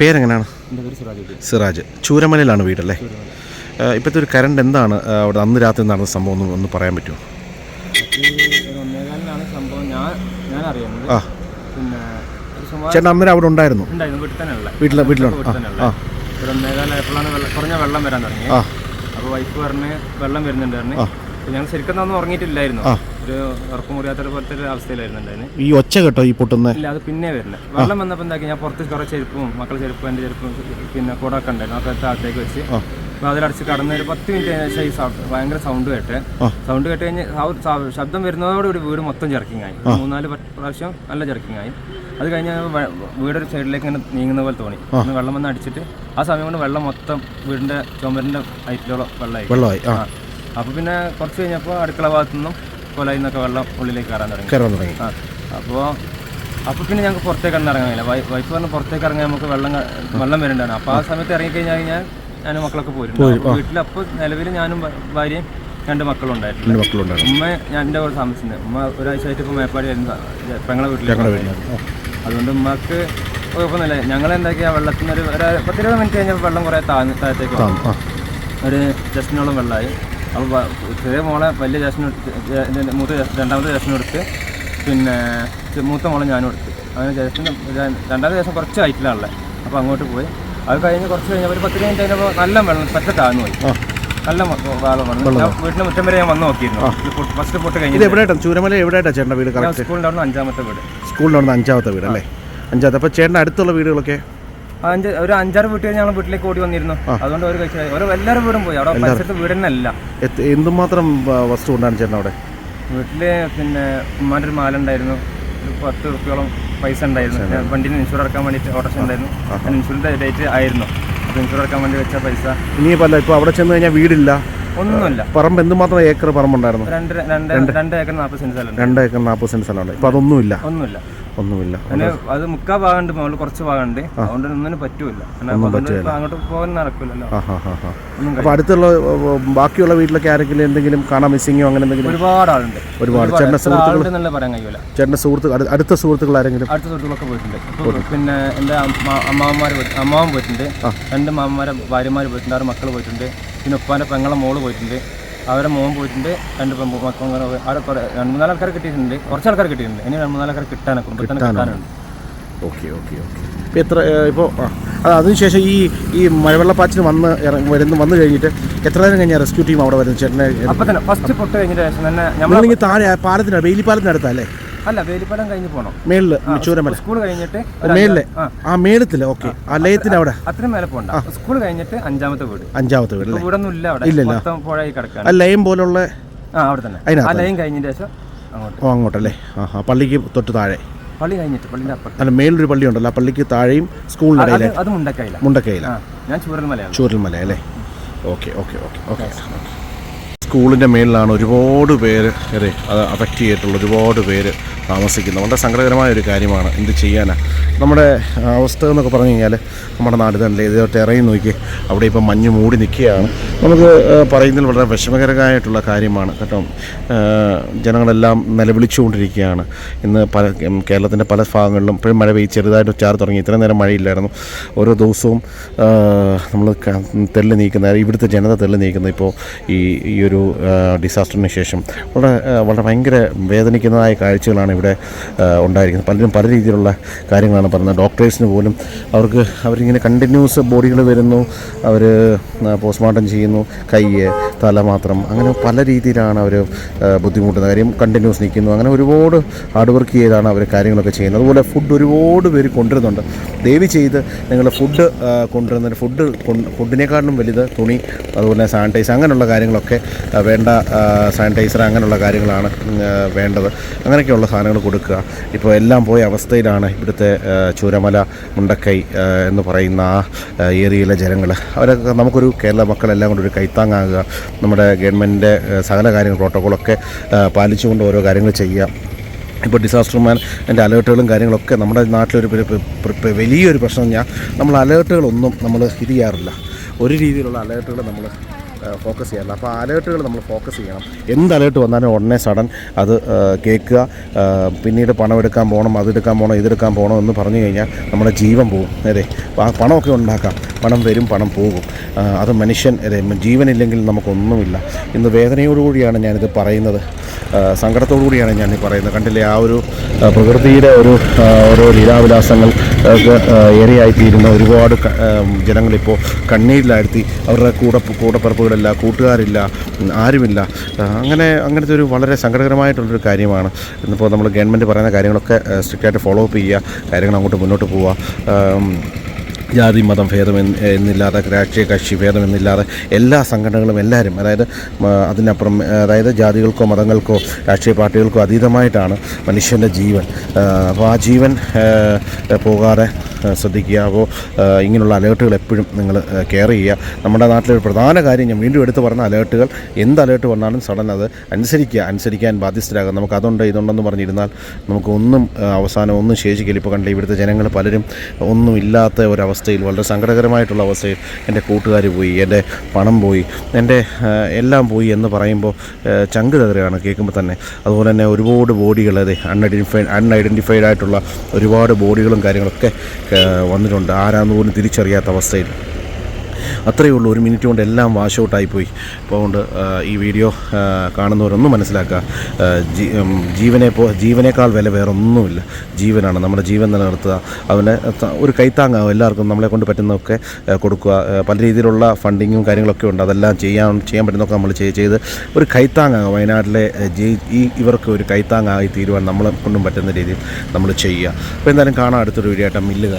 പേരെങ്ങനെയാണ്? സിറാജ് ചൂരമലയിലാണ് വീടല്ലേ? ഇപ്പോഴത്തെ ഒരു കറണ്ട് എന്താണ്? അവിടെ അന്ന് രാത്രി നടന്ന സംഭവം ഒന്ന് ഒന്ന് പറയാൻ പറ്റുമോ? ആ. ചേട്ടൻ അന്നേരം അവിടെ ഉണ്ടായിരുന്നു? വീട്ടിലെ വീട്ടിലാണ് ആ ഒരു ഒന്നേകാലായപ്പോഴാണ് വെള്ളം കുറഞ്ഞ വെള്ളം വരാൻ തുടങ്ങി അപ്പോൾ വൈഫ് പറഞ്ഞ് വെള്ളം വരുന്നുണ്ടായിരുന്നു. ഞങ്ങൾ ശരിക്കും ഉറങ്ങിയിട്ടില്ലായിരുന്നു. ഒരു ഉറക്കം മുറിയാത്തൊരു പോലത്തെ ഒരു അവസ്ഥയിലായിരുന്നു ഉണ്ടായിരുന്നു ഈ ഒച്ച കേട്ടോ ഈ പൊട്ടുന്ന? ഇല്ല അത് പിന്നെ വരില്ല. വെള്ളം വന്നപ്പോൾ എന്താക്കി ഞാൻ പുറത്ത് കുറേ ചെരുപ്പും മക്കളുടെ ചെരുപ്പും എന്റെ ചെരുപ്പും പിന്നെ കൂടെ ഒക്കെ ഉണ്ടായിരുന്നു. അതൊക്കെ താഴത്തേക്ക് വെച്ച്. അതിലടച്ച് കടന്ന് ഒരു പത്ത് മിനിറ്റ് ശേഷം ഈ ഭയങ്കര സൗണ്ട് കേട്ട്. സൗണ്ട് കേട്ട് കഴിഞ്ഞ് ശബ്ദം വരുന്നതോടുകൂടി വീട് മൊത്തം ജർക്കിംഗ് ആയി. മൂന്നാൽ പ്രാവശ്യം നല്ല ജർക്കിംഗ് ആയി. അത് കഴിഞ്ഞ് വീടൊരു സൈഡിലേക്ക് ഇങ്ങനെ നീങ്ങുന്ന പോലെ തോന്നി. വെള്ളം വന്ന് അടിച്ചിട്ട് ആ സമയം കൊണ്ട് വെള്ളം മൊത്തം വീടിന്റെ ചുമരിന്റെ ഹൈറ്റിലോളം വെള്ളമായി. വെള്ളമായി അപ്പോൾ പിന്നെ കുറച്ച് കഴിഞ്ഞപ്പോൾ അടുക്കള ഭാഗത്തു നിന്നും കൊലയിൽ നിന്നൊക്കെ വെള്ളം ഉള്ളിലേക്ക് കയറാൻ തുടങ്ങി. കയറാൻ തുടങ്ങി. ആ അപ്പോൾ അപ്പോൾ പിന്നെ ഞങ്ങൾക്ക് പുറത്തേക്ക് ഒന്നും ഇറങ്ങാനില്ല. വൈഫ് പറഞ്ഞ് പുറത്തേക്ക് ഇറങ്ങാൻ നമുക്ക് വെള്ളം വെള്ളം വരണ്ടാണ് അപ്പോൾ ആ സമയത്ത് ഇറങ്ങിക്കഴിഞ്ഞാൽ കഴിഞ്ഞാൽ ഞാനും മക്കളൊക്കെ പോയിട്ടുണ്ട് വീട്ടിൽ അപ്പോൾ നിലവിൽ ഞാനും ഭാര്യയും രണ്ട് മക്കളുണ്ടായിരുന്നു ഉമ്മ ഞാൻ എന്റെ കൂടെ താമസിക്കുന്നത് ഉമ്മ ഒരാഴ്ചയായിട്ട് ഇപ്പോൾ മേപ്പാടി പെങ്ങളെ വീട്ടിലേക്ക്. അതുകൊണ്ട് ഉമ്മക്ക് കുഴപ്പമൊന്നുമില്ല. ഞങ്ങൾ എന്താക്കി വെള്ളത്തിന് ഒരു പത്തിരുപത് മിനിറ്റ് കഴിഞ്ഞപ്പോൾ വെള്ളം കുറേ താഴ്ന്ന് താഴത്തേക്ക് ആ. ഒരു ജസ്റ്റിനോളം വെള്ളമായി അപ്പോൾ ചെറിയ മോളെ വലിയ ജസ്റ്റിന് എടുത്ത് മൂത്ത രണ്ടാമത്തെ ജസ്റ്റിന് എടുത്ത് പിന്നെ മൂത്ത മോളെ ഞാനും എടുത്ത്. അങ്ങനെ ജസ്റ്റിന് രണ്ടാമത്തെ ദിവസം കുറച്ച് ഹൈറ്റിലാണുള്ളത് അപ്പോൾ അങ്ങോട്ട് പോയി. അത് കഴിഞ്ഞ് കുറച്ച് കഴിഞ്ഞാൽ ഒരു പത്ത് കഴിഞ്ഞ് കഴിഞ്ഞപ്പോൾ നല്ല വെള്ളം പറ്റ താഴ്ന്നു പോയി. നല്ല വെള്ളം വന്നു. ഞാൻ വീട്ടിൽ മുറ്റം വരെ ഞാൻ വന്ന് നോക്കിയിരുന്നു. ഫസ്റ്റ് പൊട്ട് കഴിഞ്ഞു എവിടെയായിട്ടാണ് ചൂരമല എവിടെയായിട്ടാണ് ചേട്ടന്റെ വീട് സ്കൂളിന്റെ അഞ്ചാമത്തെ വീട്. സ്കൂളിന്റെ അഞ്ചാമത്തെ വീട് അല്ലേ? അഞ്ചാമത്തെ. അപ്പോൾ ചേട്ടന്റെ അടുത്തുള്ള വീടുകളൊക്കെ? അഞ്ച് ഒരു അഞ്ചാറ് വീട്ടുകാർ ഞങ്ങൾ വീട്ടിലേക്ക് ഓടി വന്നിരുന്നു. അതുകൊണ്ട് ഒരു കഴിച്ചു ഓരോ എല്ലാവരും വീടും പോയി. അവിടെ പരിസരത്ത് വീട് തന്നെ എന്തുമാത്രം വസ്തു ഉണ്ടാണ് ചേട്ടൻ അവിടെ? വീട്ടിൽ പിന്നെ ഉമ്മാന്റെ ഒരു മാല ഉണ്ടായിരുന്നു. ഒരു പത്ത് റുപ്യോളം പൈസ ഉണ്ടായിരുന്നു. വണ്ടിന് ഇൻഷുർ അടക്കാൻ വേണ്ടിയിട്ട് ഓട്ടോറിക്ഷ ഉണ്ടായിരുന്നു. ഇൻഷുറൻസ് ഇൻഷുറിന്റെ ഡേറ്റ് ആയിരുന്നു. അപ്പോൾ ഇൻഷുർ അടക്കാൻ വേണ്ടി വെച്ച പൈസ. ഇനിയിപ്പല്ല ഇപ്പോൾ അവിടെ ചെന്ന് കഴിഞ്ഞാൽ വീടില്ല. ഒന്നുമില്ല. പറമ്പ് എന്തുമാത്രം ഏക്കർ പറമ്പുണ്ടായിരുന്നു? രണ്ട് രണ്ട് രണ്ട്. ഏക്കർ നാൽപ്പത് സെന്റ് സ്ഥലം രണ്ട് ഏക്കർ നാൽപ്പത് സെന്റ് സ്ഥലമുണ്ട് ഇപ്പോൾ അതൊന്നുമില്ല. ഒന്നുമില്ല. ഒന്നുമില്ല. അത് മുക്കാ ഭാഗമുണ്ട് മുകളിൽ കുറച്ച് ഭാഗമുണ്ട്. അതുകൊണ്ട് ഒന്നിനും പറ്റൂല. അങ്ങോട്ട് പോകാൻ നടക്കില്ലല്ലോ അപ്പോൾ അടുത്തുള്ള ബാക്കിയുള്ള വീട്ടിലൊക്കെ ആരെങ്കിലും എന്തെങ്കിലും കാണാൻ മിസ്സിങ്ങോ അങ്ങനെ എന്തെങ്കിലും? ഒരുപാട് ആളുണ്ട്. ഒരുപാട്. ചേട്ടന്റെ സുഹൃത്തുക്കൾ പറയാൻ കഴിയൂല. ചേട്ടന്റെ സുഹൃത്തുക്കൾ അടുത്ത സുഹൃത്തുക്കൾ ആരെങ്കിലും? അടുത്ത സുഹൃത്തുക്കളൊക്കെ പോയിട്ടുണ്ട്. പിന്നെ എന്റെ അമ്മാവന്മാർ അമ്മാവൻ പോയിട്ടുണ്ട്. രണ്ട് മാമന്മാരെ ഭാര്യമാർ പോയിട്ടുണ്ട് ആറ് മക്കൾ പോയിട്ടുണ്ട്. പിന്നെ ഉപ്പാന്റെ പെങ്ങളെ മോൾ പോയിട്ടുണ്ട്. അവരെ മോൻ പോയിട്ടുണ്ട് രണ്ട് പെൺ മക്കൾ അവരെ കുറെ രണ്ട് മൂന്നാൽ ആൾക്കാർ കിട്ടിയിട്ടുണ്ട്. കുറച്ച് ആൾക്കാർ കിട്ടിയിട്ടുണ്ട്. ഇനി രണ്ട് മൂന്നാൽ ആൾക്കാർ കിട്ടാനൊക്കെ കുടുംബത്തിൽ തന്നെ കിട്ടാനുണ്ട്. Okay okay okay. ഇപ്പോൾ എത്ര ഇപ്പോൾ അതിനുശേഷം ഈ ഈ മഴവെള്ളപ്പാച്ചിന് വന്ന് വരുന്ന വന്ന് കഴിഞ്ഞിട്ട് എത്ര നേരം കഴിഞ്ഞാൽ റെസ്ക്യൂ ടീം അവിടെ വരുന്നത്? ചേട്ടനെ അപ്പം തന്നെ ഫസ്റ്റ് പൊട്ട് കഴിഞ്ഞിട്ട് ശേഷം തന്നെ നമ്മൾ നമ്മളിങ്ങനെ താഴെ ആ പാലത്തിന് ബെയിലി പാലത്തിനടുത്തല്ലേ അല്ല വേലിപ്പാലം കഴിഞ്ഞ് പോകണം മേളിൽ ചൂരമല. സ്കൂൾ കഴിഞ്ഞിട്ട് ആ. ആ മേളത്തിൽ ഓക്കെ. ആ ലയത്തിന് അവിടെ. അത്രയും മേലെ പോകണ്ട സ്കൂൾ കഴിഞ്ഞിട്ട് അഞ്ചാമത്തെ വീട്. അഞ്ചാമത്തെ വീട് ഒന്നും ഇല്ല അവിടെ മൊത്തം ആ ലയം പോലുള്ള ആ അവിടെ തന്നെ. അതിനകത്ത്? ആ ലൈൻ കഴിഞ്ഞതിന് ശേഷം അങ്ങോട്ട്. ഓ അങ്ങോട്ടല്ലേ? ആ പള്ളിക്ക് തൊട്ട് താഴെ. പള്ളി കഴിഞ്ഞിട്ട് പള്ളിന്റെ അപ്പുറത്ത്. അല്ല മേലൊരു പള്ളി ഉണ്ടല്ലോ. ആ പള്ളിക്ക് താഴെയും അത് അത് മുണ്ടക്കയില. ഞാൻ ചൂരൽമല ചൂരൽമല അല്ലേ ഓക്കെ ഓക്കെ ഓക്കെ. ഓക്കെ സ്കൂളിന്റെ മേളിലാണ് ഒരുപാട് പേര് അതെ അത് അഫക്റ്റ് ചെയ്തിട്ടുള്ള ഒരുപാട് പേര് താമസിക്കുന്നത്. വളരെ സങ്കടകരമായ ഒരു കാര്യമാണ് എന്ത് ചെയ്യാനാണ് നമ്മുടെ അവസ്ഥ എന്നൊക്കെ പറഞ്ഞു കഴിഞ്ഞാൽ നമ്മുടെ നാട് തന്നെ ഇത് ടെറയും നോക്കി അവിടെ ഇപ്പം മഞ്ഞ് മൂടി നിൽക്കുകയാണ്. നമുക്ക് പറയുന്നതിൽ വളരെ വിഷമകരമായിട്ടുള്ള കാര്യമാണ് കേട്ടോ. ജനങ്ങളെല്ലാം നിലവിളിച്ചുകൊണ്ടിരിക്കുകയാണ്. ഇന്ന് പല കേരളത്തിന്റെ പല ഭാഗങ്ങളിലും ഇപ്പോഴും മഴ പെയ്ത് ചെറുതായിട്ട് ചാർ തുടങ്ങി. ഇത്രയും നേരം മഴയില്ലായിരുന്നു. ഓരോ ദിവസവും നമ്മൾ തെല്ല് നീക്കുന്ന ഇവിടുത്തെ ജനത തെല്ല് നീക്കുന്ന ഇപ്പോൾ ഈ ഈ ഒരു ഡിസാസ്റ്ററിന് ശേഷം വളരെ വളരെ ഭയങ്കര വേദനിക്കുന്നതായ കാഴ്ചകളാണ് ഇവിടെ ഉണ്ടായിരിക്കുന്നത്. പലരും പല രീതിയിലുള്ള കാര്യങ്ങളാണ് പറയുന്നത്. ഡോക്ടേഴ്സിന് പോലും അവർക്ക് അവരിങ്ങനെ കണ്ടിന്യൂസ് ബോഡികൾ വരുന്നു. അവർ പോസ്റ്റ്മോർട്ടം ചെയ്യുന്നു. കൈ തല മാത്രം അങ്ങനെ പല രീതിയിലാണ് അവർ ബുദ്ധിമുട്ടുന്ന കാര്യം കണ്ടിന്യൂസ് നിൽക്കുന്നു. അങ്ങനെ ഒരുപാട് ഹാർഡ് വർക്ക് ചെയ്താണ് അവർ കാര്യങ്ങളൊക്കെ ചെയ്യുന്നത്. അതുപോലെ ഫുഡ് ഒരുപാട് പേര് കൊണ്ടുവരുന്നുണ്ട്. ദയവ് ചെയ്ത് നിങ്ങൾ ഫുഡ് കൊണ്ടുവരുന്ന ഫുഡ് ഫുഡിനേക്കാളും വലുത് തുണി അതുപോലെ സാനിറ്റൈസ് അങ്ങനെയുള്ള കാര്യങ്ങളൊക്കെ വേണ്ട സാനിറ്റൈസർ അങ്ങനെയുള്ള കാര്യങ്ങളാണ് വേണ്ടത്. അങ്ങനെയൊക്കെയുള്ള സാധനങ്ങൾ കൊടുക്കുക. ഇപ്പോൾ എല്ലാം പോയ അവസ്ഥയിലാണ് ഇവിടുത്തെ ചൂരമല മുണ്ടക്കൈ എന്ന് പറയുന്ന ആ ഏരിയയിലെ ജനങ്ങൾ അവരൊക്കെ നമുക്കൊരു കേരള മക്കളെല്ലാം കൂടി ഒരു കൈത്താങ്ങാകുക. നമ്മുടെ ഗവൺമെന്റിന്റെ സകല കാര്യങ്ങൾ പ്രോട്ടോക്കോളൊക്കെ ആ, പാലിച്ചുകൊണ്ട് ഓരോ കാര്യങ്ങൾ ചെയ്യുക. ഇപ്പോൾ ഡിസാസ്റ്റർ മാൻ എന്റെ അലേർട്ടുകളും കാര്യങ്ങളൊക്കെ നമ്മുടെ നാട്ടിലൊരു വലിയൊരു പ്രശ്നം ഞാൻ നമ്മൾ അലേർട്ടുകളൊന്നും നമ്മൾ ഇത് ചെയ്യാറില്ല. ഒരു രീതിയിലുള്ള അലേർട്ടുകൾ നമ്മൾ ഫോക്കസ് ചെയ്യാറില്ല. അപ്പോൾ അലേർട്ടുകൾ നമ്മൾ ഫോക്കസ് ചെയ്യണം. എന്ത് അലേർട്ട് വന്നാലും ഉടനെ സഡൻ അത് കേൾക്കുക. പിന്നീട് പണം എടുക്കാൻ പോകണം അതെടുക്കാൻ പോകണം ഇതെടുക്കാൻ പോകണം എന്ന് പറഞ്ഞു കഴിഞ്ഞാൽ നമ്മുടെ ജീവൻ പോകും. അതെ പണമൊക്കെ ഉണ്ടാക്കാം. പണം വരും പണം പോകും. അത് മനുഷ്യൻ ജീവനില്ലെങ്കിൽ നമുക്കൊന്നുമില്ല. ഇന്ന് വേദനയോടുകൂടിയാണ് ഞാനിത് പറയുന്നത്. സങ്കടത്തോടു കൂടിയാണ് ഞാൻ ഈ പറയുന്നത്. കണ്ടില്ലേ ആ ഒരു പ്രകൃതിയുടെ ഒരു ഓരോ ലീലാവിലാസങ്ങൾ ഏറെയായിത്തീരുന്ന ഒരുപാട് ജനങ്ങളിപ്പോൾ കണ്ണീരിലാഴ്ത്തി അവരുടെ കൂടെ കൂടപ്പിറപ്പുകളില്ല കൂട്ടുകാരില്ല ആരുമില്ല. അങ്ങനെ അങ്ങനത്തെ ഒരു വളരെ സങ്കടകരമായിട്ടുള്ളൊരു കാര്യമാണ്. ഇന്നിപ്പോൾ നമ്മൾ ഗവൺമെന്റ് പറയുന്ന കാര്യങ്ങളൊക്കെ സ്ട്രിക്റ്റായിട്ട് ഫോളോ അപ്പ് ചെയ്യുക കാര്യങ്ങൾ അങ്ങോട്ട് മുന്നോട്ട് പോവുക. ജാതി മതം ഭേദം എന്നില്ലാതെ രാഷ്ട്രീയ കക്ഷി ഭേദം എന്നില്ലാതെ എല്ലാ സംഘടനകളും എല്ലാവരും അതായത് അതിനപ്പുറം അതായത് ജാതികൾക്കോ മതങ്ങൾക്കോ രാഷ്ട്രീയ പാർട്ടികൾക്കോ അതീതമായിട്ടാണ് മനുഷ്യന്റെ ജീവൻ. അപ്പോൾ ആ ജീവൻ പോകാതെ ശ്രദ്ധിക്കുക അപ്പോൾ ഇങ്ങനെയുള്ള അലേർട്ടുകൾ എപ്പോഴും നിങ്ങൾ കെയർ ചെയ്യുക. നമ്മുടെ നാട്ടിലെ ഒരു പ്രധാന കാര്യം ഞാൻ വീണ്ടും എടുത്തു പറഞ്ഞ അലേർട്ടുകൾ എന്ത് അലേർട്ട് വന്നാലും സഡൻ അത് അനുസരിക്കുക അനുസരിക്കാൻ ബാധ്യസ്ഥരാകുക. നമുക്ക് അതുണ്ട് ഇതുണ്ടെന്ന് പറഞ്ഞിരുന്നാൽ നമുക്ക് ഒന്നും അവസാനം ഒന്നും ശേഷിക്കില്ല. ഇപ്പോൾ കണ്ടില്ല ഇവിടുത്തെ ജനങ്ങൾ പലരും ഒന്നും ഇല്ലാത്ത ഒരവസ്ഥയിൽ വളരെ സങ്കടകരമായിട്ടുള്ള അവസ്ഥയിൽ എന്റെ കൂട്ടുകാർ പോയി എന്റെ പണം പോയി എന്റെ എല്ലാം പോയി എന്ന് പറയുമ്പോൾ ചങ്ക് കതറുകയാണ് കേൾക്കുമ്പോൾ തന്നെ. അതുപോലെ തന്നെ ഒരുപാട് ബോഡികൾ അതെ അൺഐഡന്റിഫൈഡ് അൺഐഡന്റിഫൈഡ് ആയിട്ടുള്ള ഒരുപാട് ബോഡികളും കാര്യങ്ങളൊക്കെ വന്നിട്ടുണ്ട്. ആരാന്ന് പോലും തിരിച്ചറിയാത്ത അവസ്ഥയിൽ. അത്രയേ ഉള്ളൂ. ഒരു മിനിറ്റ് കൊണ്ട് എല്ലാം വാഷ് ഔട്ടായിപ്പോയി അപ്പോൾ അതുകൊണ്ട് ഈ വീഡിയോ കാണുന്നവരൊന്നും മനസ്സിലാക്കുക. ജീവനെ പോ ജീവനേക്കാൾ വില വേറെ ഒന്നുമില്ല ജീവനാണ്. നമ്മുടെ ജീവൻ നിലനിർത്തുക. അവന് ഒരു കൈത്താങ്ങാവും എല്ലാവർക്കും നമ്മളെ കൊണ്ട് പറ്റുന്നതൊക്കെ കൊടുക്കുക. പല രീതിയിലുള്ള ഫണ്ടിങ്ങും കാര്യങ്ങളൊക്കെ ഉണ്ട്. അതെല്ലാം ചെയ്യാൻ ചെയ്യാൻ പറ്റുന്നതൊക്കെ നമ്മൾ ചെയ്ത് ഒരു കൈത്താങ്ങാകും വയനാട്ടിലെ ഈ ഇവർക്ക് ഒരു കൈത്താങ്ങായി തീരുവാൻ നമ്മളെ കൊണ്ടും പറ്റുന്ന രീതിയിൽ നമ്മൾ ചെയ്യുക. അപ്പോൾ എന്തായാലും കാണാം അടുത്തൊരു വീഡിയോ ആയിട്ട്. മില്ല്